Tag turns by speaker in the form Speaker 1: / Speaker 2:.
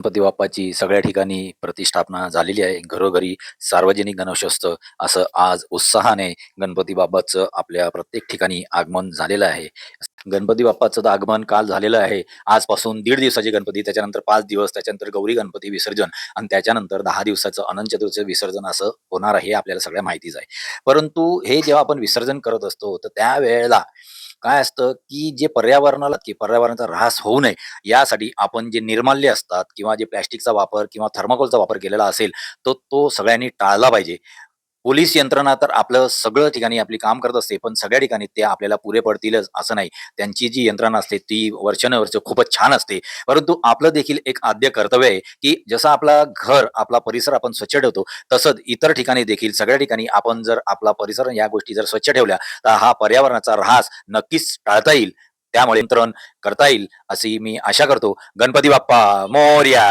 Speaker 1: गणपती बाप्पाची सगळ्या ठिकाणी प्रतिष्ठापना झालेली आहे. घरोघरी सार्वजनिक गणेशोत्सव असं आज उत्साहाने गणपती बाप्पाचं आपल्या प्रत्येक ठिकाणी आगमन झालेलं आहे. गणपती बाप्पाचं तर आगमन काल झालेलं आहे. आजपासून दीड दिवसाचे गणपती त्याच्यानंतर पाच दिवस त्याच्यानंतर गौरी गणपती विसर्जन आणि त्याच्यानंतर दहा दिवसाचं अनंत चतुर्थीचं विसर्जन असं होणार आहे हे आपल्याला सगळ्या माहितीच आहे. परंतु हे जेव्हा आपण विसर्जन करत असतो तर त्यावेळेला काय असतं की जे पर्यावरणाला की पर्यावरणाचा ऱ्हास होऊ नये यासाठी आपण जे निर्माल्य असतात किंवा जे प्लॅस्टिकचा वापर किंवा थर्माकोलचा वापर केलेला असेल तर तो सगळ्यांनी टाळला पाहिजे. पोलीस यंत्रणा तर आपलं सगळं ठिकाणी आपली काम करत असते पण सगळ्या ठिकाणी ते आपल्याला पुरे पडतीलच असं नाही. त्यांची जी यंत्रणा असते ती वर्षानुवर्ष खूपच छान असते. परंतु आपलं देखील एक आद्य कर्तव्य आहे की जसं आपला घर आपला परिसर आपण स्वच्छ ठेवतो तसंच इतर ठिकाणी देखील सगळ्या ठिकाणी आपण जर आपला परिसर या गोष्टी जर स्वच्छ ठेवल्या तर हा पर्यावरणाचा ऱ्हास नक्कीच टाळता येईल. त्यामुळे नियंत्रण करता येईल अशी मी आशा करतो. गणपती बाप्पा मोर्या!